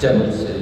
ஜெபம் செய்வோம்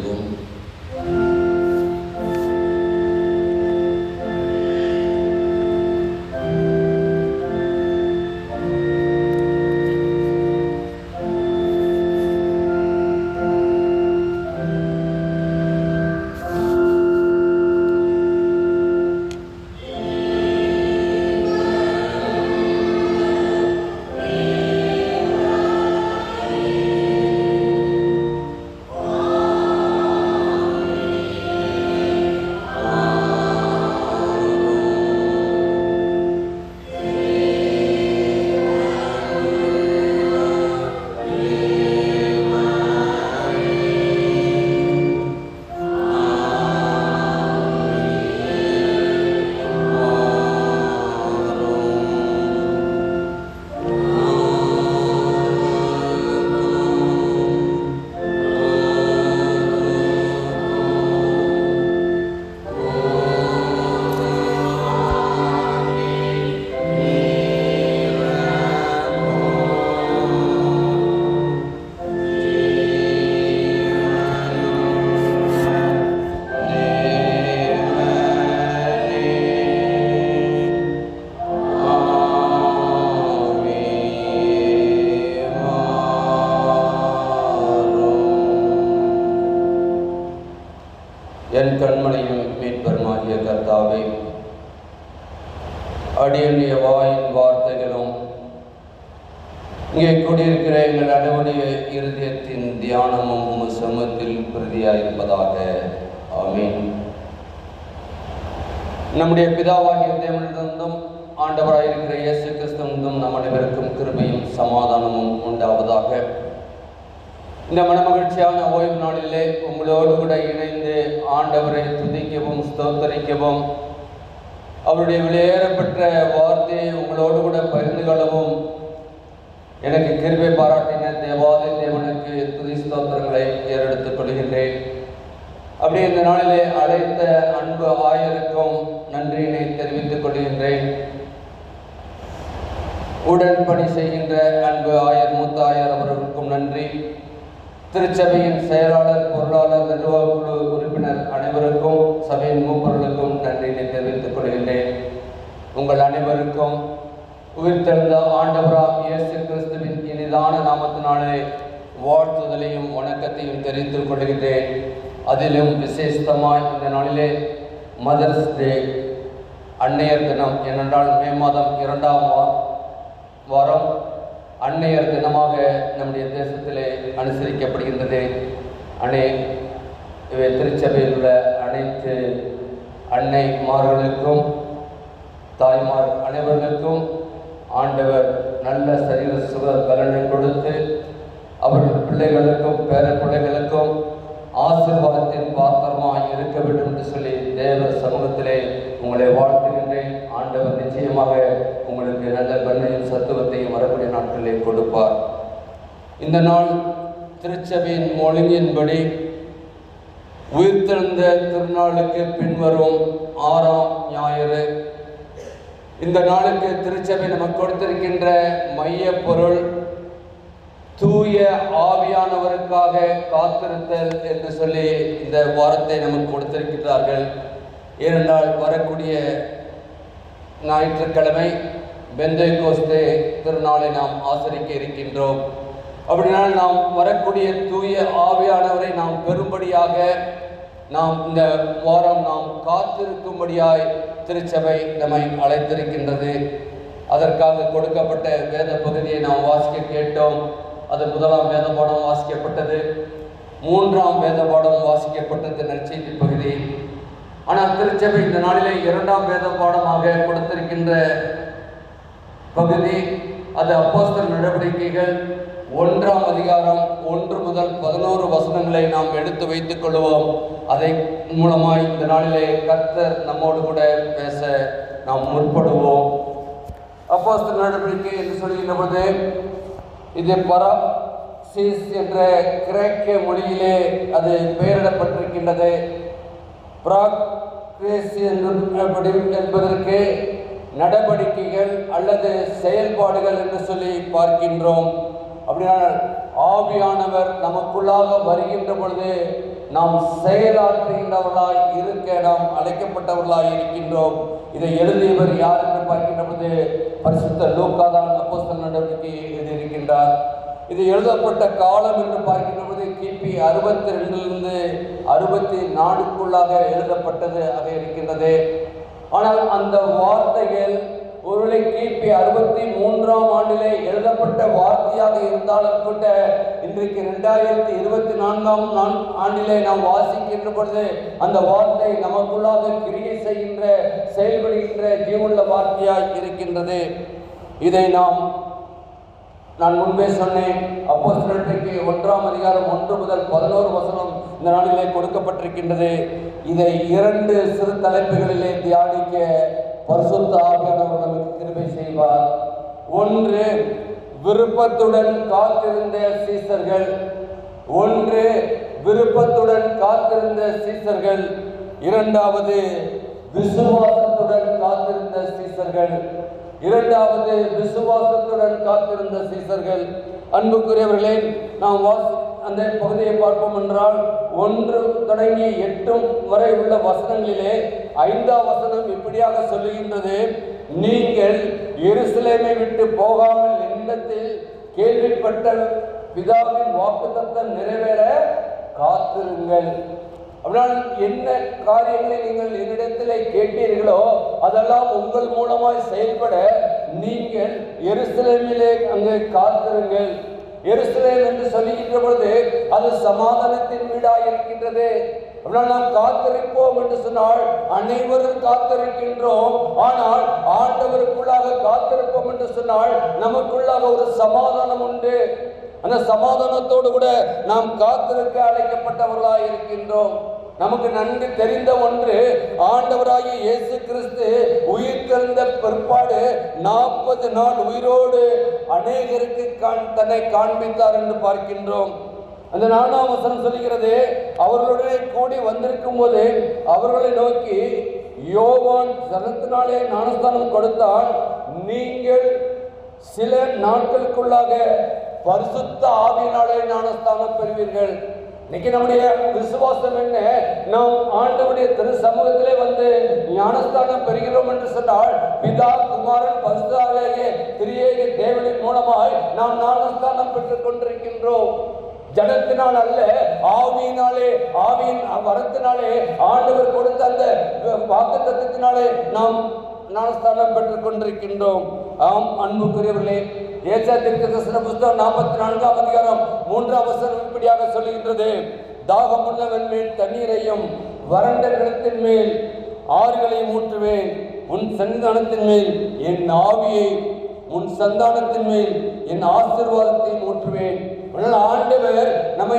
அடியனுடைய வாயின் வார்த்தைகளும் இங்கே கூடியிருக்கிற எங்கள் அனைவருடைய இருதயத்தின் தியானமும் உமது சமூகத்தில் பிரதியாயிருப்பதாக. ஆமீன். நம்முடைய பிதாவாகிய தேவனிடந்தும் ஆண்டவராயிருக்கிற இயேசு கிறிஸ்தவனும் நம் அனைவருக்கும் கிருபையும் சமாதானமும் உண்டாவதாக. இந்த மனமகிழ்ச்சியான ஓய்வு நாளிலே உங்களோடு கூட இணைந்து ஆண்டவரை துதிக்கவும் ஸ்தோத்தரிக்கவும் அவருடைய வெளியேறப்பட்ட வார்த்தையை உங்களோடு கூட பகிர்ந்து கொள்ளவும் எனக்கு கிருபை பாராட்டின தேவாதி தேவனுக்கு துதி ஸ்தோத்திரங்களை ஏறெடுத்துக் கொள்கின்றேன். அப்படி இந்த நாளிலே அழைத்த அன்பு ஆயருக்கும் நன்றியினை தெரிவித்துக் கொள்கின்றேன். உடன் பணி செய்கின்ற அன்பு ஆயர் மூத்த ஆயர் அவர்களுக்கும் நன்றி. திருச்சபையின் செயலாளர் பொருளாளர் நிர்வாக குழு உறுப்பினர் அனைவருக்கும் சபையின் மூப்பர்களுக்கும் நன்றியினை தெரிவித்துக் கொள்கின்றேன் உங்கள் அனைவருக்கும் உயிர்த்தெழுந்த ஆண்டவராம் இயேசு கிறிஸ்துவின் இனிதான நாமத்தினாலே வாழ்த்துதலையும் வணக்கத்தையும் தெரிவித்துக் கொள்கின்றேன் அதிலும் விசேஷமாய் இந்த நாளிலே மதர்ஸ் டே அன்னையர் தினம் ஏனென்றால் மே மாதம் இரண்டாம் வாரம் அன்னையர் தினமாக நம்முடைய தேசத்திலே அனுசரிக்கப்படுகின்றது. அணே இவை திருச்சபையில் உள்ள அனைத்து அன்னைமார்களுக்கும் தாய்மார் அனைவர்களுக்கும் ஆண்டவர் நல்ல சரீர சுக பலனை கொடுத்து அவர்கள் பிள்ளைகளுக்கும் பேர பிள்ளைகளுக்கும் ஆசீர்வாதத்தின் பாத்திரமாய் இருக்க வேண்டும் என்று சொல்லி தேவ சமூகத்திலே உங்களை வாழ்த்துகின்றேன். ஆண்டவர் நிச்சயமாக உங்களுக்கு நல்ல பன்மையும் சத்துவத்தையும் வரக்கூடிய நாட்களிலே கொடுப்பார். இந்த நாள் திருச்சபையின் மொழியின்படி உயிர்த்தெழுந்த திருநாளுக்கு பின்வரும் ஆறாம் ஞாயிறு. இந்த நாளுக்கு திருச்சபை நமக்கு கொடுத்திருக்கின்ற மைய பொருள் தூய ஆவியானவருக்காக காத்திருத்தல் என்று சொல்லி இந்த வாரத்தை நமக்கு கொடுத்திருக்கிறார்கள் ஏனென்றால் வரக்கூடிய ஞாயிற்றுக்கிழமை பெந்தை கோஸ்தே திருநாளை நாம் ஆசரிக்க இருக்கின்றோம். அப்படினால் நாம் வரக்கூடிய தூய ஆவியானவரை நாம் பெறும்படியாக நாம் இந்த வாரம் நாம் காத்திருக்கும்படியாய் திருச்சபை நம்மை அழைத்திருக்கின்றது. அதற்காக கொடுக்கப்பட்ட வேத பகுதியை நாம் வாசிக்க கேட்டோம். அது முதலாம் வேத பாடம் வாசிக்கப்பட்டது மூன்றாம் வேத பாடம் வாசிக்கப்பட்டது நற்செய்தி பகுதி. ஆனால் திருச்சபை இந்த நாளிலே இரண்டாம் வேத பாடமாக கொடுத்திருக்கின்ற பகுதி அது அப்போஸ்தல் நடவடிக்கைகள் ஒன்றாம் அதிகாரம் ஒன்று முதல் பதினோரு வசனங்களை நாம் எடுத்து வைத்துக் கொள்வோம். அதை மூலமாய் இந்த நாளிலே கர்த்தர் நம்மோடு கூட பேச நாம் முற்படுவோம். அப்போஸ்தல் நடவடிக்கை என்று சொல்கின்ற போது இது பராசீஸ் என்ற கிரேக்க மொழியிலே அது பெயரிடப்பட்டிருக்கின்றது. பிராக்ரேஸ் என்று என்பதற்கு நடவடிக்கைகள் அல்லது செயல்பாடுகள் என்று சொல்லி பார்க்கின்றோம். அப்படின்னா ஆவியானவர் நமக்குள்ளாக வருகின்ற பொழுது நாம் செயலாற்றுகின்றவர்களாய் இருக்க நாம் அழைக்கப்பட்டவர்களாய் இருக்கின்றோம். இதை எழுதியவர் யார் என்று பார்க்கின்ற பொழுது பரிசுத்த லூக்கா அப்போஸ்தல் நடவடிக்கை எழுதியிருக்கின்றார். இது எழுதப்பட்ட காலம் என்று பார்க்கின்ற பொழுது கிபி அறுபத்தி ரெண்டிலிருந்து அறுபத்தி நாலுக்குள்ளாக எழுதப்பட்டது ஆக இருக்கின்றது. ஆனால் அந்த வார்த்தைகள் ஒருவேளை கிபி அறுபத்தி மூன்றாம் ஆண்டிலே எழுதப்பட்ட வார்த்தையாக இருந்தாலும் கூட இன்றைக்கு ரெண்டாயிரத்தி இருபத்தி நான்காம் ஆண்டிலே நாம் வாசிக்கின்ற பொழுது அந்த வார்த்தை நமக்குள்ளாக கிரியை செய்கின்ற செயல்படுகின்ற ஜீவனுள்ள வார்த்தையாய் இருக்கின்றது. இதை நாம் நான் முன்பே சொன்னேன் அப்போ ஒன்றாம் அதிகாரம் ஒன்று முதல் பதினோரு வசனம் இந்த நாளிலே கொடுக்கப்பட்டிருக்கின்றது. இதை இரண்டு சிறு தலைப்புகளிலே தியானிக்க பரிசுத்த ஆவியானவர் நமக்கு கிருபை செய்வார். ஒன்று விருப்பத்துடன் காத்திருந்த சீசர்கள். ஒன்று விருப்பத்துடன் காத்திருந்த சீசர்கள். இரண்டாவது விசுவாசத்துடன் காத்திருந்த சீசர்கள். இரண்டாவது விசுவாசத்துடன் காத்திருந்த சீசர்கள். அன்புக்குரியவர்களே நாம் வாசி அந்த பகுதியை பார்ப்போம் என்றால் ஒன்று தொடங்கி எட்டும் வரை உள்ள வசனங்களிலே ஐந்தாம் வசனம் இப்படியாக சொல்லுகின்றது. நீங்கள் எருசலேமை விட்டு போகாமல் எண்ணத்தில் கேள்விப்பட்ட பிதாவின் வாக்குத்தத்தம் நிறைவேற காத்திருங்கள். அப்படினால் என்ன காரியங்களை நீங்கள் என்னிடத்திலே கேட்டீர்களோ அதெல்லாம் உங்கள் மூலமாய் செயல்பட நீங்கள் எருசலேமிலே அங்கே காத்திருங்கள். எருசலேம் என்று சொல்லுகின்ற பொழுது அது சமாதானத்தின் வீடாக இருக்கின்றது அப்படினால் நாம் காத்திருப்போம் என்று சொன்னால் அனைவரும் காத்திருக்கின்றோம். ஆனால் ஆண்டவருக்குள்ளாக காத்திருப்போம் என்று சொன்னால் நமக்குள்ளாக ஒரு சமாதானம் உண்டு. அந்த சமாதானத்தோடு கூட நாம் காத்திருக்க அழைக்கப்பட்டவர்களாக இருக்கின்றோம். நமக்கு நன்கு தெரிந்த ஒன்று ஆண்டவராகிய இயேசு கிறிஸ்து உயிர் திறந்த பிற்பாடு நாற்பது நாள் உயிரோடு அநேகருக்கு காண்- தன்னை காண்பித்தார் என்று பார்க்கின்றோம். அந்த நான்காம் வசனம் சொல்லுகிறது அவர்களுடனே கூடி வந்திருக்கும் போது அவர்களை நோக்கி யோவான் ஜனத்தினாலே ஞானஸ்தானம் கொடுத்தால் நீங்கள் சில நாட்களுக்குள்ளாக பரிசுத்த ஆவியினாலே ஞானஸ்தானம் பெறுவீர்கள். இன்னைக்கு நம்முடைய விசுவாசம் என்ன? நாம் ஆண்டவுடைய திரு சமூகத்திலே வந்து ஞானஸ்தானம் பெறுகிறோம் என்று சொன்னால் பிதா குமாரன் பரிசுத்தாவியாகிய திரியேக தேவனின் மூலமாய் நாம் ஞானஸ்தானம் பெற்றுக் கொண்டிருக்கின்றோம். ஜனத்தினால் அல்ல ஆவியினாலே ஆவியின் வரத்தினாலே ஆண்டவர் கொடுத்த அந்த வாக்கு தத்துவத்தினாலே நாம் ஞானஸ்தானம் பெற்றுக் கொண்டிருக்கின்றோம். ஆம் அன்புக்குரியவர்களே ஏசா தீர்க்கதரிசன புஸ்தகம் நாற்பத்தி நான்காம் அதிகாரம் மூன்றாம் வசனம் இப்படியாக சொல்லுகின்றது. தாகமுள்ளவன் மேல் தண்ணீரையும் வறண்ட நிலத்தின் மேல் ஆறுகளையும் ஊற்றுவேன். உன் சந்தானத்தின் மேல் என் ஆவியை உன் சந்தானத்தின் மேல் என் ஆசீர்வாதத்தையும் ஊற்றுவேன். அதனால் ஆண்டவர் நம்மை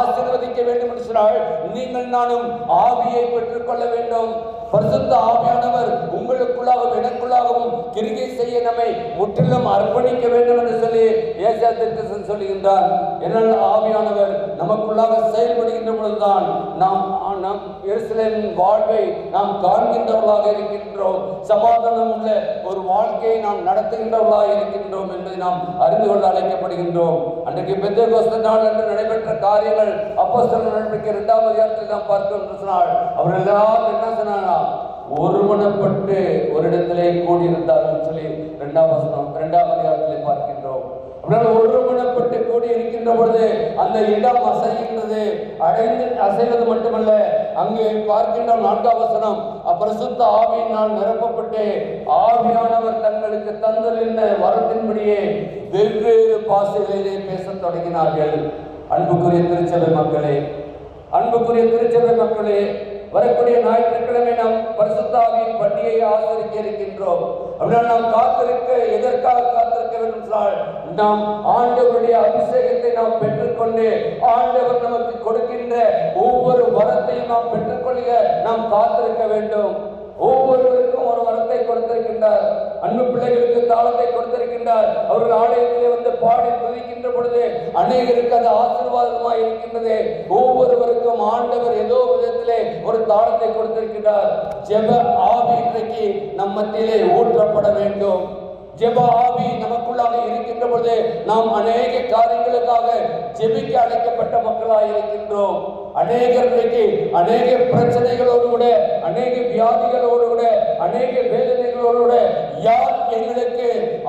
ஆசீர்வதிக்க வேண்டும் என்று சொன்னால் நீங்கள் நானும் ஆவியை பெற்றுக்கொள்ள வேண்டும். பரிசுத்த ஆவியானவர் உங்களுக்குள்ளாகவும் எனக்குள்ளாகவும் கிரிகை செய்ய நம்மை முற்றிலும் அர்ப்பணிக்க வேண்டும் என்று சொல்லி ஏசியா திருத்தன் சொல்லுகின்றார். என்னால் ஆவியானவர் நமக்குள்ளாக செயல்படுகின்ற பொழுதுதான் நாம் நம் நாம் எருசலேமின் வாழ்வை நாம் காண்கின்றவர்களாக இருக்கின்றோம். சமாதானம் உள்ள ஒரு வாழ்க்கையை நாம் நடத்துகின்றவர்களாக இருக்கின்றோம் என்பதை நாம் அறிந்து கொள்ள அழைக்கப்படுகின்றோம். அன்றைக்கு பெந்தேகோஸ்த நாள் என்று நடைபெற்ற காரியங்கள் அப்போஸ்தல நடவடிக்கை இரண்டாவது அதிகாரத்தில் நாம் பார்க்கிறோம் என்று சொன்னால் அவர்கள் எல்லாரும் என்ன சொன்னாங்க ஒருமனப்பட்டு ஒரு இடத்திலே கூடியிருந்தார்கள் சொல்லி இரண்டாம் வசனம் இரண்டாம் அதிகாரத்திலே பார்க்கின்றோம். அப்படினால் ஒருமனப்பட்டு கூடி இருக்கின்ற பொழுது அந்த இடம் அசைகின்றது அடைந்து அசைவது மட்டுமல்ல அங்கே பார்க்கின்ற நான்காம் வசனம் அப்பிரசுத்த ஆவியினால் நிரப்பப்பட்டு ஆவியானவர் தங்களுக்கு தந்தல் என்ன வரத்தின்படியே வெவ்வேறு பாசைகளிலே பேசத் தொடங்கினார்கள். அன்புக்குரிய திருச்சபை மக்களே அன்புக்குரிய திருச்சபை மக்களே வரக்கூடிய ஞாயிற்றுக்கிழமை நாம் பரிசுத்தாவின் பண்டிகையை ஆதரிக்க இருக்கின்றோம். அப்படின்னா நாம் காத்திருக்க எதற்காக காத்திருக்க வேண்டும் என்றால் நாம் ஆண்டவருடைய அபிஷேகத்தை நாம் பெற்றுக்கொண்டு ஆண்டவர் நமக்கு கொடுக்கின்ற ஒவ்வொரு வரத்தையும் நாம் பெற்றுக்கொள்க நாம் காத்திருக்க வேண்டும். ஒவ்வொருவருக்கும் ஒரு வரத்தை கொடுத்திருக்கின்றார். அன்பு பிள்ளைகளுக்கு தாளத்தை கொடுத்திருக்கின்றார். அவர்கள் ஆலயத்திலே வந்து பாடி துதிக்கின்ற பொழுது அநேகருக்கு அது ஆசீர்வாதமாய் இருக்கின்றது. ஒவ்வொருவருக்கும் ஆண்டவர் ஏதோ விதத்திலே ஒரு தாளத்தை கொடுத்திருக்கின்றார். ஜெப ஆவி இன்றைக்கு நம் மத்தியிலே ஊற்றப்பட வேண்டும். ஜெப ஆவி நமக்குள்ளாக இருக்கின்ற பொழுது நாம் அநேக காரியங்களுக்காக ஜெபிக்க அழைக்கப்பட்ட மக்களாக இருக்கின்றோம். அநேகர்களுக்கு அநேக பிரச்சனைகளோடு கூட அநேக வியாதிகளோடு கூட அநேக வேதனைகளோடு கூட யார் எங்களுக்கு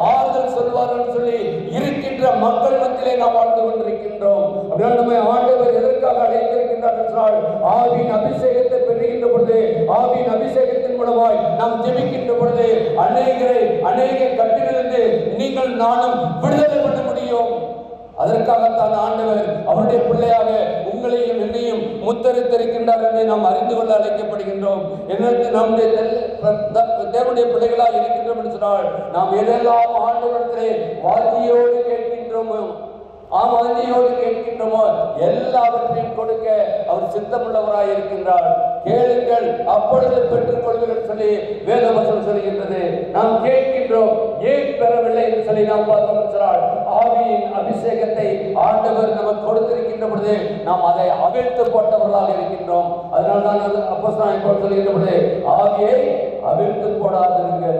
ஆறுதல் சொல்வார்கள் சொல்லி இருக்கின்ற மக்கள் மத்தியிலே நாம் வாழ்ந்து கொண்டிருக்கின்றோம். அப்படின்னா நம்மை ஆண்டவர் எதற்காக அழைத்திருக்கின்றார் என்றால் ஆவின் அபிஷேகத்தை பெறுகின்ற பொழுது ஆவின் அபிஷேகத்தின் மூலமாய் நாம் ஜெபிக்கின்ற பொழுது அநேகரை அநேக கட்டிலிருந்து நீங்கள் நானும் விடுதலை பண்ண முடியும். அதற்காகத்தான் ஆண்டவர் அவருடைய பிள்ளையாக உங்களையும் என்னையும் முத்தரித்திருக்கின்றார் என்று நாம் அறிந்து கொள்ள அழைக்கப்படுகின்றோம். என்னது நம்முடைய தேவனுடைய பிள்ளைகளாக இருக்கின்றோம் என்று சொன்னால் நாம் எதெல்லாம் ஆண்டவரத்திலே வாதியோடு கேட்கின்றோமோ ஆம் ஆமாந்தியோடு கேட்கின்றோமோ எல்லாவற்றையும் கொடுக்க அவர் சித்தமுள்ளவராய் இருக்கின்றார். கேளுங்கள் அப்பொழுது பெற்றுக் கொள்வீர்கள் சொல்லி வேதவசனம் சொல்கின்றது. நாம் கேட்கின்றோம் ஏன் பெறவில்லை என்று சொல்லி நாம் பார்த்தோம் ஆவியின் அபிஷேகத்தை ஆண்டவர் நமக்கு கொடுத்திருக்கின்ற பொழுது நாம் அதை அவிழ்த்து போட்டவர்களாக இருக்கின்றோம். அதனால தான் அது அப்போஸ்தலன் சொல்கின்ற பொழுது ஆவியை அவிழ்த்து போடாதிருங்கள்.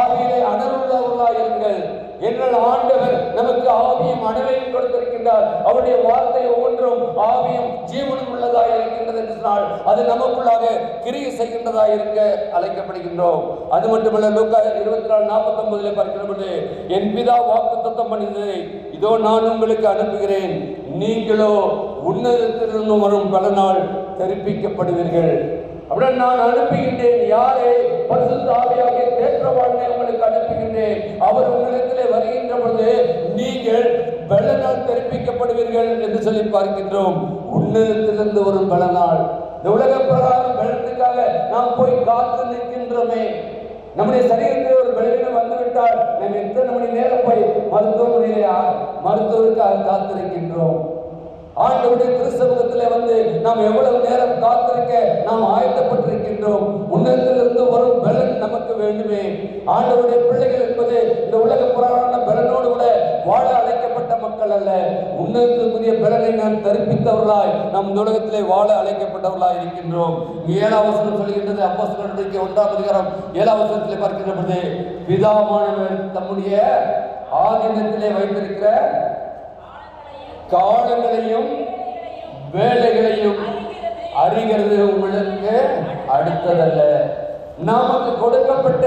ஆவியிலே அனலுள்ளவர்களாய் இருங்கள். எங்கள் ஆண்டவர் நமக்கு ஆவியும் அனலையும் கொடுத்திருக்கின்றார். அவருடைய வார்த்தை ஒவ்வொன்றும் ஆவியும் ஜீவனும் உள்ளதாக இருக்கின்றது என்று சொன்னால் அது நமக்குள்ளாக கிரியை செய்கின்றதாக இருக்க அழைக்கப்படுகின்றோம். அது மட்டுமல்ல லூக்கா இருபத்தி நாலு நாற்பத்தி ஒன்பதுல பார்க்கிற பொழுது என் பிதா வாக்கு தத்தம் பண்ணினதை இதோ நான் உங்களுக்கு அனுப்புகிறேன். நீங்களோ உன்னதத்திலிருந்து வரும் பலனால் தெரிவிக்கப்படுவீர்கள். அப்படின் நான் அனுப்புகின்றேன். யாரை பரிசுத்த ஆவியாகிய தேற்றவாளனை உங்களுக்கு அனுப்புகின்றேன். அவர் உங்களிடத்திலே வருகின்ற பொழுது நீங்கள் பலனால் தெரிவிக்கப்படுவீர்கள் என்று சொல்லி பார்க்கின்றோம். உன்னிடத்திலிருந்து வரும் பலனால். இந்த உலக பிரகாரம் பலனுக்காக நாம் போய் காத்து நிற்கின்றோமே. நம்முடைய சரீரத்தில் ஒரு பலவீனம் வந்துவிட்டால் நாம் எத்தனை மணி நேரம் போய் மருத்துவமனையிலே மருத்துவருக்காக காத்திருக்கின்றோம். ஆண்டவருடைய கிறிஸ்தவத்திலே வந்து நாம் எவ்வளவு நேரம் காத்திருக்க நாம் ஆயத்தப்பட்டிருக்கின்றோம். உன்னதத்திலிருந்து வரும் பலன் நமக்கு வேண்டுமே. ஆண்டவருடைய பிள்ளைகள் என்பது இந்த உலக புறாண பலனோடு கூட வாழ அழைக்கப்பட்ட மக்கள் அல்ல. உன்னதத்திற்குரிய பலனை நாம் தரிப்பித்தவர்களாய் நம் இந்த உலகத்திலே வாழ அழைக்கப்பட்டவர்களாய் இருக்கின்றோம். இங்கே ஏழாம் வசனம் சொல்கின்றது அப்போஸ்தலர்களுடைய ஒன்றாம் அதிகாரம் ஏழாம் வசனத்திலே பார்க்கின்ற பொழுது பிதாமானவர் தம்முடைய ஆதீனத்திலே வைத்திருக்கிற காலங்களையும் வேலைகளையும் அறிகிறது உங்களுக்கு அடுத்ததல்ல. நமக்கு கொடுக்கப்பட்ட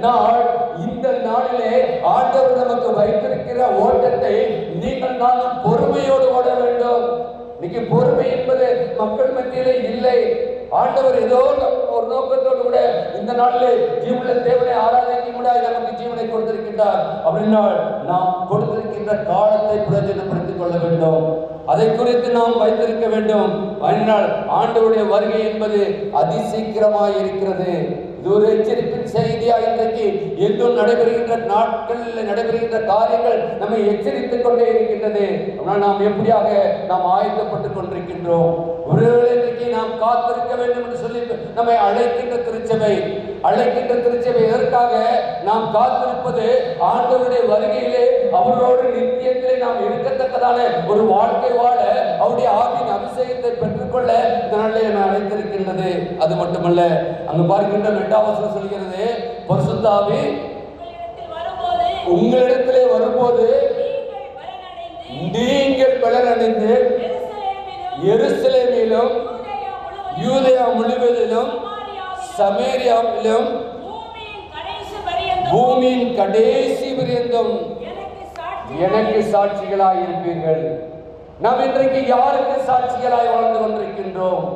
நாள் இந்த நாளிலே ஆண்டவர் நமக்கு வைத்திருக்கிற ஓட்டத்தை நீங்கள் நானும் பொறுமையோடு ஓட வேண்டும். இன்னைக்கு பொறுமை என்பது மக்கள் மத்தியிலே இல்லை. ஆண்டவர் ஏதோ ஒரு நோக்கத்தோடு கூட இந்த நாளிலே ஜீவன தேவனை ஆராதனைக்கு கூட நமக்கு ஜீவனை கொடுத்திருக்கின்றார். அப்படின்னால் நாம் கொடுத்திருக்கின்ற காலத்தை பிரயோஜனப்படுத்திக் கொள்ள வேண்டும். அதை குறித்து நாம் வைத்திருக்க வேண்டும். அதனால் ஆண்டவருடைய வருகை என்பது அதிசீக்கிரமாய் இருக்கிறது. இது ஒரு எச்சரிப்பு செய்தியா இன்றைக்கு? எங்கும் நடைபெறுகின்ற நாட்களில் நடைபெறுகின்ற காரியங்கள் நம்மை எச்சரித்துக் கொண்டே இருக்கின்றது. ஆனால் நாம் எப்படியாக நாம் ஆயத்தப்பட்டுக் கொண்டிருக்கின்றோம்? ஒருவேளை இன்றைக்கு நாம் காத்திருக்க வேண்டும் என்று சொல்லி நம்மை அழைக்கின்ற திருச்சபை அழைக்கின்ற திருச்சபை எதற்காக நாம் காத்திருப்பது? ஆண்டவருடைய வருகையிலே அவரோடு நித்தியத்திலே நாம் இருக்கத்தக்கதான ஒரு வாழ்க்கை வாழ அவருடைய ஆவியின் அபிஷேகத்தை பெற்றுக்கொள்ள இந்த நாளிலே நான் அழைத்திருக்கின்றது. அது மட்டுமல்ல அங்கு பார்க்கின்ற இரண்டாவது சொல்கிறது பரிசுத்தாவி உங்களிடத்தில் வரும்போது நீங்கள் பலனடைந்து எருசலேமிலும் யூதேயா முழுவதிலும் சமாரியாவிலும் பூமியின் கடைசி பரியந்தம் எனக்கு சாட்சிகளாய் இருப்பீர்கள் நாம் இன்றைக்கு யாருக்கு சாட்சிகளாய் வாழ்ந்து கொண்டிருக்கின்றோம்?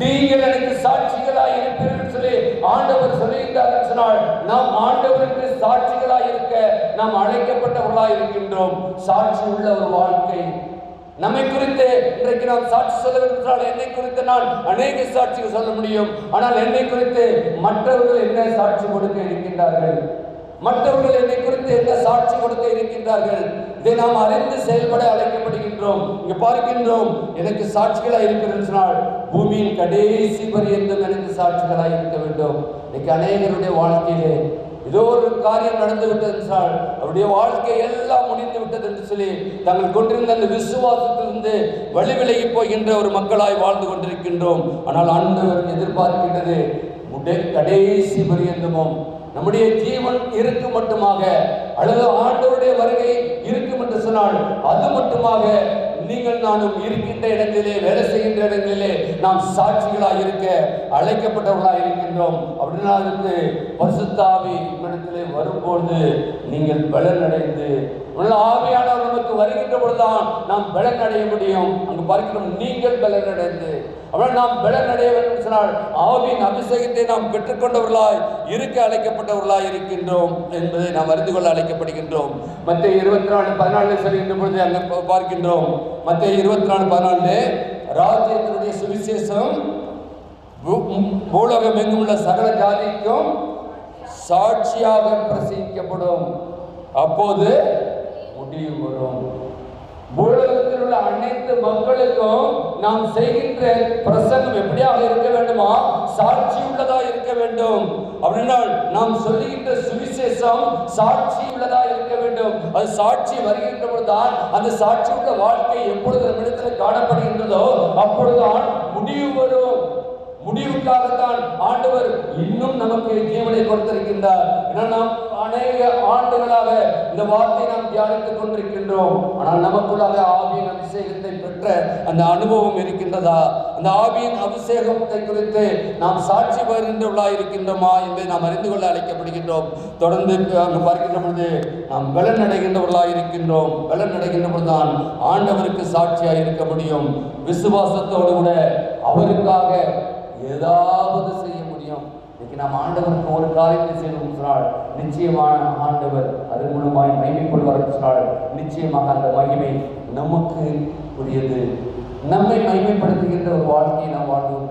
நீங்கள் எனக்கு சாட்சிகளாய் இருப்பீர்கள் சொல்லி ஆண்டவர் சொல்லுகின்றார் சொன்னால் நாம் ஆண்டவருக்கு சாட்சிகளாய் இருக்க நாம் அழைக்கப்பட்டவர்களாய் இருக்கின்றோம் சாட்சி உள்ள ஒரு வாழ்க்கை. நம்மை குறித்து இன்றைக்கு நாம் சாட்சி சொல்ல வேண்டுமென்றால் என்னை குறித்து நான் அநேக சாட்சிகள் சொல்ல முடியும். ஆனால் என்னை குறித்து மற்றவர்கள் என்ன சாட்சி கொடுக்க இருக்கின்றார்கள்? மற்றவர்கள் என்னை குறித்து என்ன சாட்சி கொடுக்க இருக்கின்றார்கள் இதை நாம் அறிந்து செயல்பட அழைக்கப்படுகின்றோம். இங்க பார்க்கின்றோம் எனக்கு சாட்சிகளாக இருக்கிறேன் சொன்னால் பூமியின் கடைசி பரியந்தம் எனக்கு சாட்சிகளாக இருக்க வேண்டும். இன்னைக்கு அநேகருடைய வாழ்க்கையிலே ஏதோ ஒரு காரியம் நடந்து விட்டது என்றால் அவருடைய வாழ்க்கை எல்லாம் முடிந்து விட்டது என்று சொல்லி தாங்கள் கொண்டிருந்த அந்த விசுவாசத்திலிருந்து வழி விலகி போகின்ற ஒரு மக்களாய் வாழ்ந்து கொண்டிருக்கின்றோம். ஆனால் ஆண்டவர் எதிர்பார்க்கின்றது உடைய கடைசி பரியந்தமும் நம்முடைய ஜீவன் இருக்கு மட்டுமாக அல்லது ஆண்டவருடைய வருகை இருக்கும் என்று சொன்னால் அது மட்டுமாக நீங்கள் நானும் இருக்கின்ற இடங்களிலே வேலை செய்கின்ற இடங்களிலே நாம் சாட்சிகளாக இருக்க அழைக்கப்பட்டவர்களாக இருக்கின்றோம். அப்படின்னா அதுக்கு பரிசுத்தாவி இடத்திலே வரும்பொழுது நீங்கள் பலனடைந்து உள்ள ஆவியானவர் நமக்கு வருகின்ற பொழுதுதான் நாம் பலனடைய அடைய முடியும். அங்கு பார்க்கிறோம் நீங்கள் பலனடைந்து. அவனால் நாம் பலனடைய வேண்டும் சொன்னால் ஆவியின் அபிஷேகத்தை நாம் பெற்றுக்கொண்டவர்களாய் இருக்க அழைக்கப்பட்டவர்களாய் இருக்கின்றோம் என்பதை நாம் அறிந்து கொள்ள அழைக்கப்படுகின்றோம். மற்ற இருபத்தி நாலு பதினாலு சொல்கின்ற பொழுது அங்கே பார்க்கின்றோம். மற்ற இருபத்தி நாலு பதினாலு ராஜ்யத்தினுடைய சுவிசேஷம் பூ- எங்கும் உள்ள சகல ஜாதிக்கும் சாட்சியாக பிரசங்கிக்கப்படும். அப்போது முடிவு வரும். பூலோகத்தில் உள்ள அனைத்து மக்களுக்கும் நாம் செய்கின்ற பிரசங்கம் எப்படியாக இருக்க வேண்டுமா? சாட்சி உள்ளதா இருக்க வேண்டும். அப்படின்னால் நாம் சொல்லுகின்ற சுவிசேஷம் சாட்சி உள்ளதா இருக்க வேண்டும். அது சாட்சி வருகின்ற பொழுதுதான் அந்த சாட்சி உள்ள வாழ்க்கை எப்பொழுது நம்மிடத்தில் காணப்படுகின்றதோ அப்பொழுதுதான் முடிவு வரும். முடிவுக்காகத்தான் ஆண்டவர் இன்னும் நமக்கு ஜீவனை கொடுத்திருக்கின்றார். ஏன்னா நாம் அநேக ஆண்டுகளாக இந்த வார்த்தையை நாம் தியானித்துக் கொண்டிருக்கின்றோம். ஆனால் நமக்குள்ளாக ஆவியின் அபிஷேகத்தை பெற்ற அந்த அனுபவம் இருக்கின்றதா? அந்த ஆவியின் அபிஷேகத்தை குறித்து நாம் சாட்சி பகிர்ந்தவர்களா இருக்கின்றோமா என்பதை நாம் அறிந்து கொள்ள அழைக்கப்படுகின்றோம். தொடர்ந்து அங்கு பார்க்கின்ற பொழுது நாம் பலன் அடைகின்றவர்களாக இருக்கின்றோம். பலன் அடைகின்ற பொழுதுதான் ஆண்டவருக்கு சாட்சியாக இருக்க முடியும். விசுவாசத்தோடு கூட அவருக்காக ஏதாவது செய்ய முடியும். நாம் ஆண்டவருக்கு ஒரு காரியத்தை செய்யணும் சொன்னால் நிச்சயமான ஆண்டவர் அதன் மூலமாய் மகிமைப்படுவார் என்று சொன்னால் நிச்சயமாக அந்த மகிமை நமக்கு உரியது. நம்மை மகிமைப்படுத்துகின்ற ஒரு வாழ்க்கையை நாம் வாழ்ந்து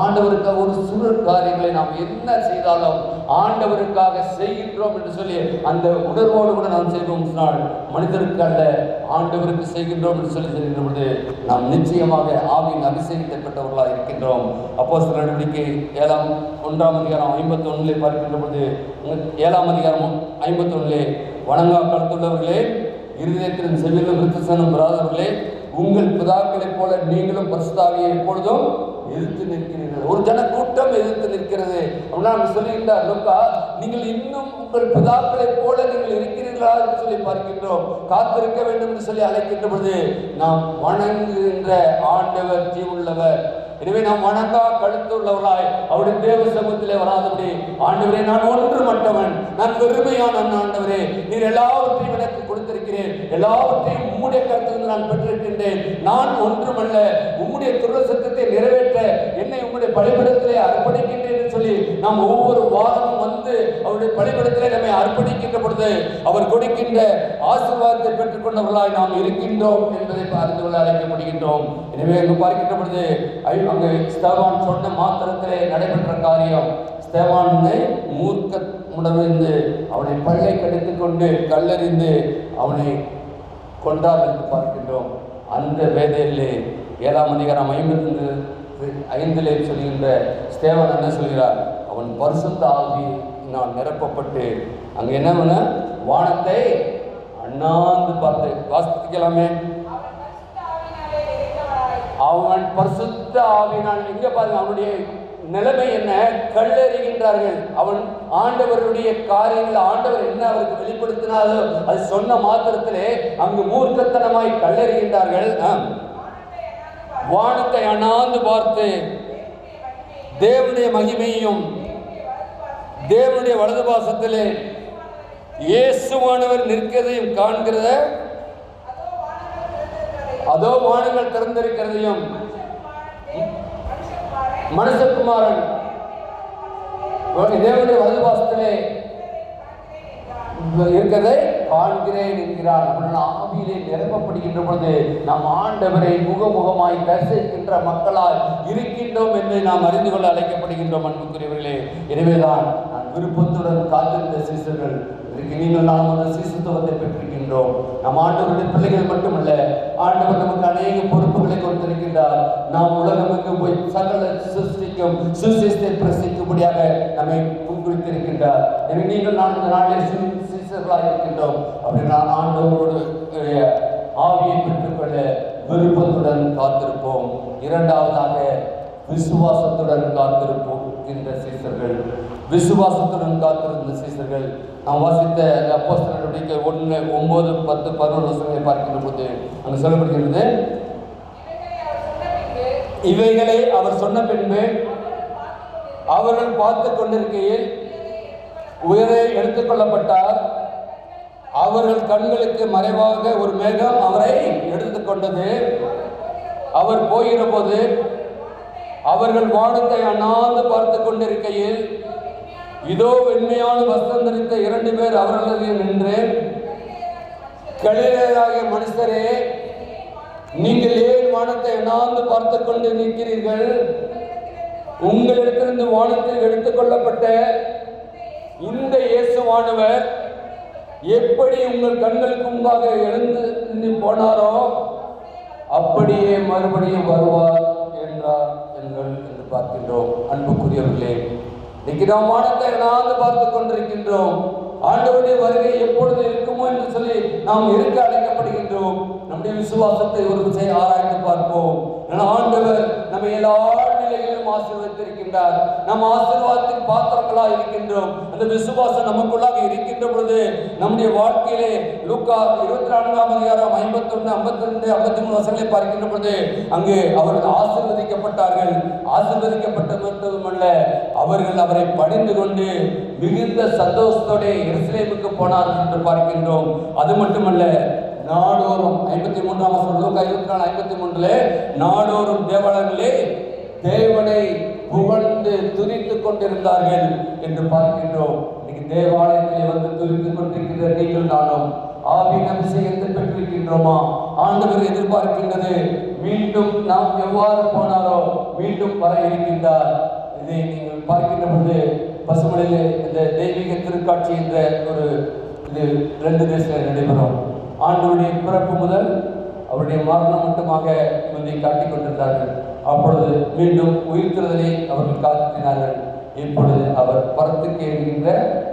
ஆண்டவருக்காக ஒரு சிறு காரியங்களை நாம் என்ன செய்தாலும் ஆண்டவருக்காக செய்கின்றோம் என்று சொல்லி அந்த உணர்வோடு கூட நாம் செய்வோம் சொன்னால் மனிதருக்கு அல்ல ஆண்டவருக்கு செய்கின்றோம் என்று சொல்லி சொல்கின்ற பொழுது நாம் நிச்சயமாக ஆவியின் அபிஷேகத்தை பெற்றவர்களாக இருக்கின்றோம். அப்போ சில நடவடிக்கை ஏழாம் ஒன்றாம் அதிகாரம் ஐம்பத்தி ஒன்றிலே பார்க்கின்ற பொழுது ஏழாம் அதிகாரம் ஐம்பத்தி ஒன்றிலே வணங்கா கருத்துள்ளவர்களே இருதயத்திலும் செவிலும் கிறிஸ்தனும் பிராதவர்களே உங்கள் பிதாக்களைப் போல நீங்களும் பரிசுத்தாவியை எப்பொழுதும் எதிர்த்து நிற்கிறீர்கள் ஒரு ஜனக்கூட்டம் எதிர்த்து நிற்கிறது. அப்படின்னா நம்ம சொல்லுகின்றார் லோக்கா நீங்கள் இன்னும் உங்கள் பிதாக்களை போல நீங்கள் இருக்கிறீர்களா? என்று சொல்லி பார்க்கின்றோம். காத்திருக்க வேண்டும் என்று சொல்லி அழைக்கின்ற பொழுது நாம் வணங்குகின்ற ஆண்டவர் ஜீவுள்ளவர். எனவே நாம் வணங்கா கழுத்துள்ளவர்களாய். அவருடைய தேவ சமூகத்திலே வராதபடி ஆண்டவரே நான் ஒன்று மட்டவன் நான் வெறுமையான ஆண்டவரே நீர் எல்லாவற்றையும் எனக்கு பெற்றிருக்கிறேன் எல்லாவற்றையும் உம்முடைய கருத்திலிருந்து நான் பெற்றிருக்கின்றேன். நான் ஒன்றுமல்ல உம்முடைய துருவ சத்தத்தை நிறைவேற்ற என்னை உம்முடைய பழிபடத்திலே அர்ப்பணிக்கின்றேன் என்று சொல்லி நாம் ஒவ்வொரு வாரமும் வந்து அவருடைய பழிபடத்திலே நம்மை அர்ப்பணிக்கின்ற பொழுது அவர் கொடுக்கின்ற ஆசீர்வாதத்தை பெற்றுக்கொண்டவர்களாய் நாம் இருக்கின்றோம் என்பதை அறிந்து கொள்ள அழைக்கப்படுகின்றோம் எனவே அங்கு பார்க்கின்ற பொழுது ஐ- அங்கு ஸ்தேவான் சொன்ன மாத்திரத்திலே நடைபெற்ற காரியம் ஸ்தேவானை மூர்க்க உணர்ந்து அவனை பல்லை கடித்துக்கொண்டு கல்லறிந்து அவனை கொண்டார் என்று பார்க்கின்றோம். அந்த வேதையிலே ஏழாம் அதிகாரம் ஐம்பத்தி ஐந்திலே சொல்கின்ற ஸ்தேவன் என்ன சொல்கிறார்? அவன் பரிசுத்த ஆகி நான் நிரப்பப்பட்டு அங்கே என்ன பண்ண வானத்தை அண்ணாந்து பார்த்து. வாசிக்கலாமே அவன் பரிசுத்த ஆவினால் எங்க பாருங்க அவனுடைய நிலைமை என்ன? கல்லறிகின்றார்கள். அவன் ஆண்டவருடைய காரியங்கள் ஆண்டவர் என்ன அவருக்கு வெளிப்படுத்தினாலோ அது சொன்ன மாத்திரத்திலே அங்கு மூர்க்கத்தனமாய் கல்லறிகின்றார்கள். வானத்தை அண்ணாந்து பார்த்து தேவனுடைய மகிமையும் தேவனுடைய வலது பாசத்திலே இயேசுவானவர் நிற்கிறதையும் காண்கிறத அதோ வானங்கள் திறந்திருக்கிறதையும் மனுஷகுமாரன் தேவனுடைய வலதுபாசத்திலே இருக்கதை காண்கிறேன் என்கிறார். ஆவியிலே நிரப்பப்படுகின்ற பொழுது நாம் ஆண்டவரை முகமுகமாய் தரிசிக்கின்ற மக்களால் இருக்கின்றோம் என்று நாம் அறிந்து கொள்ள அழைக்கப்படுகின்றோம் அன்புக்குரியவர்களே. எனவேதான் நான் விருப்பத்துடன் காத்திருந்த சீசர்கள் இன்றைக்கு நீங்கள் நாம் அந்த சீசத்துவத்தை பெற்றிருக்கின்றோம். நம் ஆண்டவருடைய பிள்ளைகள் மட்டுமல்ல ஆண்டவர் நமக்கு அநேக பொருள் கொடுத்திருக்கின்றார் நாம் உலகமெங்கும் போய் சகல சிருஷ்டிக்கும் சுசிஸ்தை பிரசிக்கும்படியாக நம்மை குறித்திருக்கின்றார் எனவே நீங்கள் நான் இந்த நாளில் சி- சீசர்களாக இருக்கின்றோம் அப்படின்னு நான் ஆண்டவரோடு ஆவியை பெற்றுக்கொள்ள விருப்பத்துடன் காத்திருப்போம். இரண்டாவதாக விசுவாசத்துடன் காத்திருப்போம் இந்த சீசர்கள் விசுவாசத்துடன் காத்திருந்த சீசர்கள் நாம் வாசித்த அப்போஸ்தலர் ஒன்று ஒன்பது பத்து பதினொன்று வருஷங்களை பார்க்கின்ற போது அங்கே சொல்லப்படுகிறது இவைகளை அவர் சொன்ன பின்பு அவர்கள் பார்த்து கொண்டிருக்கையில் உயரே எடுத்துக்கொள்ளப்பட்டார் அவர்கள் கண்களுக்கு மறைவாக ஒரு மேகம் அவரை எடுத்துக்கொண்டது அவர் போகிற போது அவர்கள் வானத்தை அண்ணாந்து பார்த்து கொண்டிருக்கையில் இதோ வெண்மையான வஸ்திரம் தரித்த இரண்டு பேர் அவர்களது நின்று கலிலேயாகிய மனுஷரே நீங்கள் ஏன் வானத்தை எண்ணாந்து பார்த்து கொண்டு நிற்கிறீர்கள்? உங்களிடத்திலிருந்து வானத்தில் எடுத்துக்கொள்ளப்பட்ட இந்த இயேசுவானவர் எப்படி உங்கள் கண்களுக்கு முன்பாக எழுந்து நின்று போனாரோ அப்படியே மறுபடியும் வருவார் என்றார் எங்கள் என்று பார்க்கின்றோம். அன்புக்குரியவர்களே இன்னைக்கு நாம் வானத்தை எண்ணாந்து பார்த்து கொண்டிருக்கின்றோம். ஆண்டவருடைய வருகை எப்பொழுது இருக்குமோ என்று சொல்லி நாம் இருக்க அழைக்கப்படுகின்றோம். நம்முடைய விசுவாசத்தை ஒரு விசை ஆராய்ந்து பார்ப்போம். ஆண்டவர் நம்ம எல்லா நிலைகளிலும் ஆசீர்வதித்திருக்கின்றார். நம் ஆசீர்வாதத்தின் பாத்திரங்களா இருக்கின்றோம். அந்த விசுவாசம் நமக்குள்ளாக இருக்கின்ற பொழுது நம்முடைய வாழ்க்கையிலே லூக்கா இருபத்தி நான்காம் அதிகாரம் ஐம்பத்தொன்று ஐம்பத்தி ரெண்டு ஐம்பத்தி மூணு வருஷங்களை பார்க்கின்ற பொழுது அங்கு அவர்கள் ஆசீர்வதிக்கப்பட்டார்கள். ஆசீர்வதிக்கப்பட்ட மட்டுமல்ல அவர்கள் அவரை பணிந்து கொண்டு மிகுந்த சந்தோஷத்தோட எருசலேமுக்கு போனார்கள் என்று பார்க்கின்றோம். அது மட்டுமல்ல நாடோறும். ஐம்பத்தி மூன்றாம் வருஷம் லூக் ஐம்பத்தி நாலு ஐம்பத்தி மூன்றுல நாடோறும் தேவாலயங்களே தேவனை புகழ்ந்து துதித்துக் கொண்டிருந்தார்கள் என்று பார்க்கின்றோம். இன்னைக்கு தேவாலயத்திலே வந்து துரித்துக் கொண்டிருக்கிற நீங்கள் நானும் ஆவின் அபிஷேகத்தை பெற்றிருக்கின்றோமா ஆண்டவர் எதிர்பார்க்கின்றது. மீண்டும் நாம் எவ்வாறு போனாரோ மீண்டும் வர இருக்கின்றார். இதை நீங்கள் பார்க்கின்ற பொழுது பசுமலையில் இந்த தெய்வீக திருக்காட்சி என்ற ஒரு இது ரெண்டு தேசத்தில் நடைபெறும். ஆண்டவருடைய பிறப்பு முதல் அவருடைய மரணம் மட்டுமாக இவர்களை காட்டிக் கொண்டிருந்தார்கள் அப்பொழுது மீண்டும் உயிர்த்தெழுதலை அவர்கள் காட்டினார்கள். இப்பொழுது அவர் பரத்துக்கு எழுகின்ற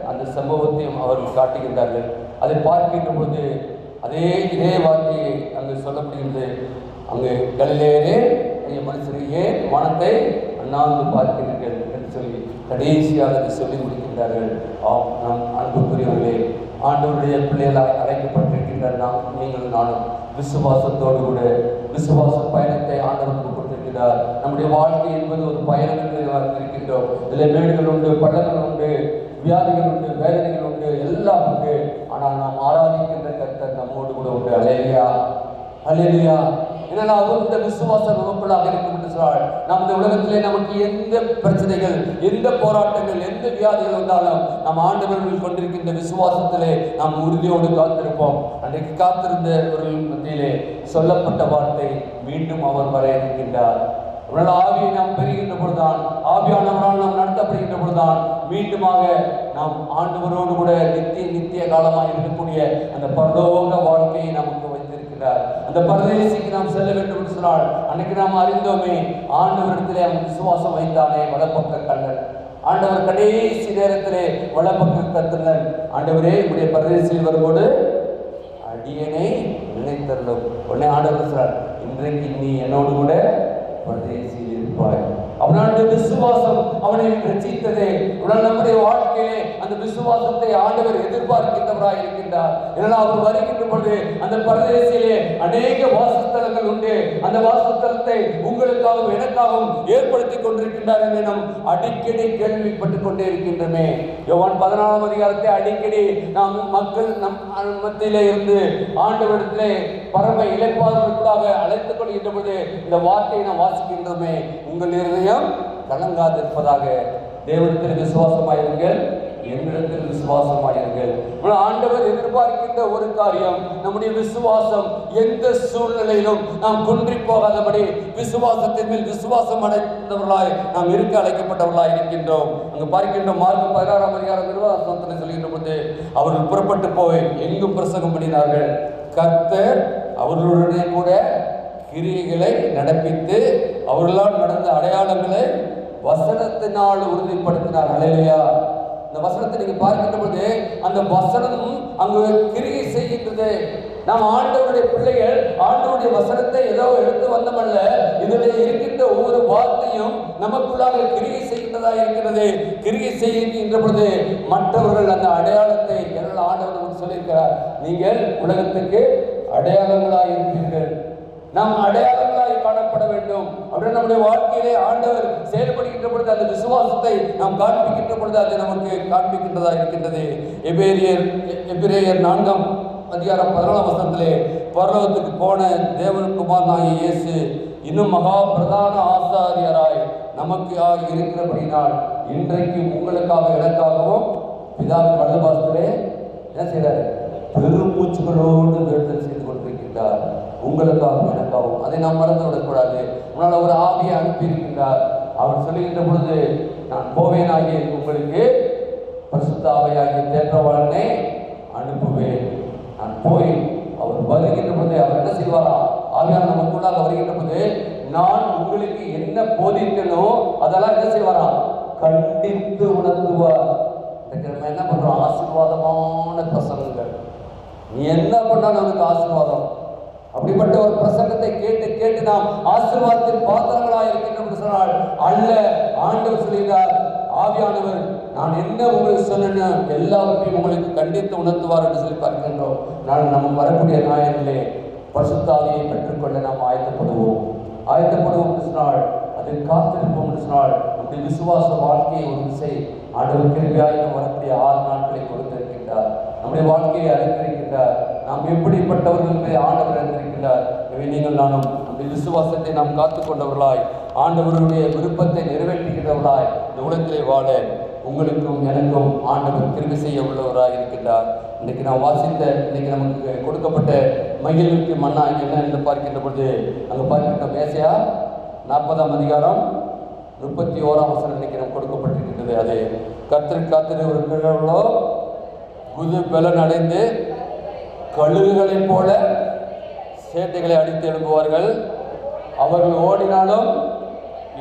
அந்த சம்பவத்தையும் அவர்கள் காட்டுகின்றார்கள். அதை பார்க்கின்ற போது அதே இதே வார்த்தையை அங்கு சொல்லப்படுகின்றது. அங்கு கலிலேயரே ஐய மனுஷரே மனத்தை அண்ணாந்து பார்க்கிறீர்கள் என்று சொல்லி கடைசியாக அதை சொல்லி முடிக்கின்றார்கள் ஆம் நம் அன்புக்குரியவர்களே ஆண்டவருடைய பிள்ளைகளாய் அழைக்கப்பட்டிருக்கின்ற நாம் நீங்கள் நானும் விசுவாசத்தோடு கூட விசுவாச பயணத்தை ஆண்டவர் கொடுத்திருக்கிறார். நம்முடைய வாழ்க்கை என்பது ஒரு பயணம் என்று நாம் இருக்கின்றோம். இதில் மேடுகள் உண்டு பள்ளங்கள் உண்டு வியாதிகள் உண்டு வேதனைகள் உண்டு எல்லாம் உண்டு. ஆனால் நாம் ஆராதிக்கின்ற கர்த்தர் நம்மோடு கூட உண்டு. அலேலியா அலேலியா ஏன்னா இந்த விசுவாசம் நமக்குள்ளாக இருக்கும் என்று சொன்னால் நாம் இந்த உலகத்திலே நமக்கு எந்த பிரச்சனைகள் எந்த போராட்டங்கள் எந்த வியாதிகள் வந்தாலும் நாம் ஆண்டவர்கள் கொண்டிருக்கின்ற விசுவாசத்திலே நாம் உறுதியோடு காத்திருப்போம். அன்றைக்கு காத்திருந்தவர்கள் மத்தியிலே சொல்லப்பட்ட வார்த்தை மீண்டும் அவர் வர இருக்கின்றார். உடல் ஆவியை நாம் பெறுகின்ற பொழுதுதான் ஆவியானவரால் நாம் நடத்தப்படுகின்ற பொழுதுதான் மீண்டுமாக நாம் ஆண்டவரோடு கூட நித்திய நித்திய காலமாக இருக்கக்கூடிய அந்த பரலோக வாழ்க்கையை நமக்கு இருக்கிறார் அந்த பரதேசிக்கு நாம் செல்ல வேண்டும் என்று சொன்னால் அன்னைக்கு நாம் அறிந்தோமே ஆண்டவரிடத்திலே அவன் விசுவாசம் வைத்தானே வலப்பக்க கண்ணன். ஆண்டவர் கடைசி நேரத்திலே வலப்பக்க கத்தலன் ஆண்டவரே உடைய பரதேசியில் வரும்போது அடியனை நினைத்தருளும் உடனே ஆண்டவர் சொல்றார் இன்றைக்கு நீ என்னோடு கூட பரதேசியில் இருப்பாய். அவனுடைய விசுவாசம் அவனை ரசித்ததே உடனே நம்முடைய வாழ்க்கையிலே அந்த விசுவாசத்தை ஆண்டவர் எதிர்பார்க்கின்றவராய் இருக்கின்றார். இதனால் அவர் வருகின்ற பொழுது அந்த பரதேசிலே அநேக வாசஸ்தலங்கள் உண்டு. அந்த வாசஸ்தலத்தை உங்களுக்காகவும் எனக்காகவும் ஏற்படுத்தி கொண்டிருக்கின்றார் என்று நாம் அடிக்கடி கேள்விப்பட்டுக் கொண்டே இருக்கின்றமே. யோவான் பதினாலாம் அதிகாரத்தை அடிக்கடி நாம் மக்கள் நம் மத்தியிலே இருந்து ஆண்டவரிடத்திலே பரம இழைப்பாளர்களுக்காக அழைத்துக் கொள்கின்ற பொழுது இந்த வார்த்தையை நாம் வாசிக்கின்றோமே உங்கள் இருதயம் கலங்காதிருப்பதாக தேவனத்தில் விசுவாசமாயிருங்கள் என்னிடத்தில் விசுவாசமாயிருங்கள். ஆண்டவர் எதிர்பார்க்கின்ற ஒரு காரியம் நம்முடைய விசுவாசம் எந்த சூழ்நிலையிலும் நாம் குன்றி போகாதபடி விசுவாசத்தின் மேல் விசுவாசம் அடைந்தவர்களாய் நாம் இருக்க அழைக்கப்பட்டவர்களாய் இருக்கின்றோம். அங்கு பார்க்கின்ற மார்க் பதினாறாம் அதிகாரம் நிர்வாகத்தில் சொல்கின்ற பொழுது அவர்கள் புறப்பட்டு போய் எங்கும் பிரசங்கம் பண்ணினார்கள். கர்த்தர் அவர்களுடனே கூட கிரியைகளை நடப்பித்து அவர்களால் நடந்த அடையாளங்களை வசனத்தினால் உறுதிப்படுத்தினார். அலையிலையா இந்த வசனத்தை நீங்க பார்க்கின்ற பொழுது அந்த வசனம் அங்கு கிரியை செய்கின்றது. நாம் ஆண்டவருடைய பிள்ளைகள் ஆண்டவருடைய வசனத்தை ஏதோ எடுத்து வந்தமல்ல இதில் இருக்கின்ற ஒவ்வொரு வார்த்தையும் நமக்குள்ளாக கிரியை செய்கின்றதா இருக்கிறது. கிரியை செய்கின்ற பொழுது மற்றவர்கள் அந்த அடையாளத்தை எல்லாம் ஆண்டவர் சொல்லியிருக்கிறார். நீங்கள் உலகத்துக்கு அடையாளங்களாக இருப்பீர்கள் நாம் அடையாளங்களாய் காணப்பட வேண்டும். அப்படின்னு நம்முடைய வாழ்க்கையிலே ஆண்டவர் செயல்படுகின்ற பொழுது அந்த விசுவாசத்தை நாம் காண்பிக்கின்ற பொழுது அது நமக்கு காண்பிக்கின்றதா இருக்கின்றது. எபேரியர் எபிரேயர் நான்காம் அதிகாரம் பதினாலாம் வசனத்திலே பரலோகத்துக்கு போன தேவனுக்குமாரனாகிய இயேசு இன்னும் மகா பிரதான ஆசாரியராய் நமக்கு இருக்கிறபடினால் இன்றைக்கு உங்களுக்காக எனக்காகவும் பிதாவின் வலதுபாசத்திலே என்ன செய்கிறார் பெருமூச்சுகளோடு வேண்டுதல் செய்தார். கொண்டிருக்கின்றார் உங்களுக்காகவும் எனக்காகவும். அதை நாம் மறந்து விடக்கூடாது. முன்னால் ஒரு ஆவியை அனுப்பியிருக்கின்றார். அவர் சொல்லுகின்ற பொழுது நான் போவேனாகிய உங்களுக்கு பரிசுத்த தேற்றவாளனை அனுப்புவேன். நான் போய் அவர் வருகின்ற போது அவர் என்ன செய்வாரா? ஆவியான நமக்குள்ளாக வருகின்ற போது நான் உங்களுக்கு என்ன போதித்தனோ அதெல்லாம் என்ன செய்வாரா? கண்டித்து உணர்த்துவார். நம்ம என்ன பண்றோம்? ஆசீர்வாதமான பிரசங்கங்கள். நீ என்ன பண்ணாலும் உனக்கு ஆசீர்வாதம். அப்படிப்பட்ட ஒரு பிரசங்கத்தை கேட்டு கேட்டு நாம் ஆசீர்வாதத்தின் பாத்திரங்களாக இருக்கின்றோம் சொன்னால் அல்ல ஆண்டவர் சொல்கிறார் ஆவியானவர் நான் என்ன உங்களுக்கு சொன்னேன் எல்லாவற்றையும் உங்களுக்கு கண்டித்து உணர்த்துவார் என்று சொல்லி பார்க்கின்றோம். நான் நம்ம வரக்கூடிய நாயனிலே பரிசுத்தாவியை பெற்றுக்கொள்ள நாம் ஆயத்தப்படுவோம். ஆயத்தப்படுவோம் சொன்னால் அது காத்திருப்போம் சொன்னால் நம்முடைய விசுவாச வாழ்க்கையை ஒரு திசை ஆண்டவர் கிருபியாய் வரக்கூடிய ஆறு நாட்களை கொடுத்திருக்கின்றார். நம்முடைய வாழ்க்கையை அறிந்திருக்கின்றார் நாம் எப்படிப்பட்டவர்கள் ஆண்டவர் அறிந்திருக்கின்றார் எனவே நீங்கள் நானும் அந்த விசுவாசத்தை நாம் காத்துக் கொண்டவர்களாய் ஆண்டவருடைய விருப்பத்தை நிறைவேற்றுகிறவர்களாய் இந்த உலகத்திலே வாழ உங்களுக்கும் எனக்கும் ஆண்டவர் கிருமி செய்ய உள்ளவராக இருக்கின்றார். இன்னைக்கு நான் வாசித்த இன்னைக்கு நமக்கு கொடுக்கப்பட்ட மகிழ்வுக்கு மன்னா என்ன என்று பார்க்கின்ற பொழுது அங்கே பார்க்கின்ற மேசையா நாற்பதாம் அதிகாரம் முப்பத்தி ஓராம் வசனம் இன்னைக்கு நமக்கு கொடுக்கப்பட்டிருக்கின்றது. அது கத்திரி காத்திரு ஒரு கிழவர்களோ புது பலன் அடைந்து கழுகுகளைப் போல சேட்டைகளை அடித்து எழுப்புவார்கள் அவர்கள் ஓடினாலும்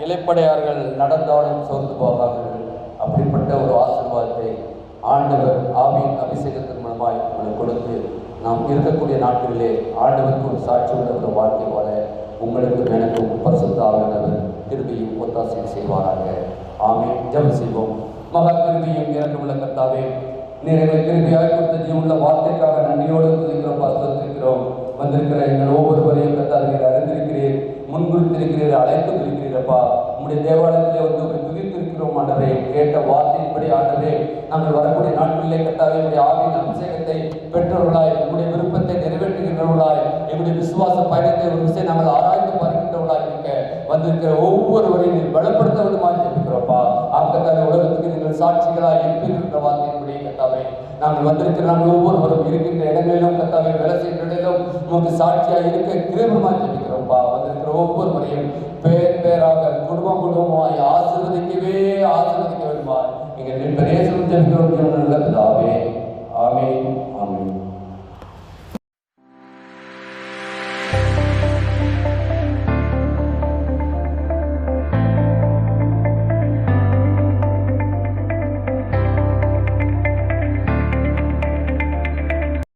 இலைப்படையார்கள் நடந்தாலும் சோர்ந்து போவார்கள். அப்படிப்பட்ட ஒரு ஆசீர்வாதத்தை ஆண்டவர் ஆவியின் அபிஷேகத்தின் மூலமாய் உங்களுக்கு கொடுத்து நாம் இருக்கக்கூடிய நாட்களிலே ஆண்டவருக்கு ஒரு சாட்சி உள்ள ஒரு வாழ்க்கை வாழ உங்களுக்கும் எனக்கும் பரிசுத்த திரும்பியும் ஒத்தாசையும் செய்வாராக. ஆமென். ஜெபம் செய்வோம். மகா கிருபையும் இறக்கமுள்ள கத்தாவே நீர் எங்களை கிருபையாய் கொடுத்த ஜீவனுள்ள வார்த்தைக்காக நன்றியோடு துதிக்கிறோம் பாஸ்திருக்கிறோம் வந்திருக்கிற எங்கள் ஒவ்வொருவரையும் கர்த்தா நீர் அறிந்திருக்கிறீர். முன்குறித்திருக்கிறீர் அழைத்து இருக்கிறீரப்பா உங்களுடைய தேவாலயத்திலே வந்து உங்களை துதித்திருக்கிறோம் ஆண்டவே கேட்ட வார்த்தையின்படி ஆண்டவே நாங்கள் வரக்கூடிய நாட்களிலே கத்தாவே உங்களுடைய ஆவியின் அபிஷேகத்தை பெற்றவர்களாய் உங்களுடைய விருப்பத்தை நிறைவேற்றுகின்றவர்களாய் எங்களுடைய விசுவாச பயணத்தை ஒரு விஷயம் நாங்கள் ஆராய்ந்து பார்க்கின்றவர்களாய் இருக்க வந்திருக்கிற ஒவ்வொருவரையும் பலப்படுத்த விதமாக தகப்பா ஆக்கத்தார உலகத்துக்கு நீங்கள் சாட்சிகளாக இருப்பீர்கள் என்ற வார்த்தையின்படி கத்தாவே நாங்கள் வந்திருக்கிற நாங்கள் ஒவ்வொருவரும் இருக்கின்ற இடங்களிலும் கத்தாவே வேலை செய்கிற இடங்களிலும் உமக்கு சாட்சியாக இருக்க கிரீபமாக ஜெபிக்கிறோம்ப்பா வந்திருக்கிற ஒவ்வொருவரையும் பேர் பேராக குடும்பம் குடும்பமாய் ஆசிர்வதிக்கவே ஆசிர்வதிக்க வேண்டுமா நீங்கள் பெரிய ஜெபிக்கிறோம் நல்லதாவே ஆமே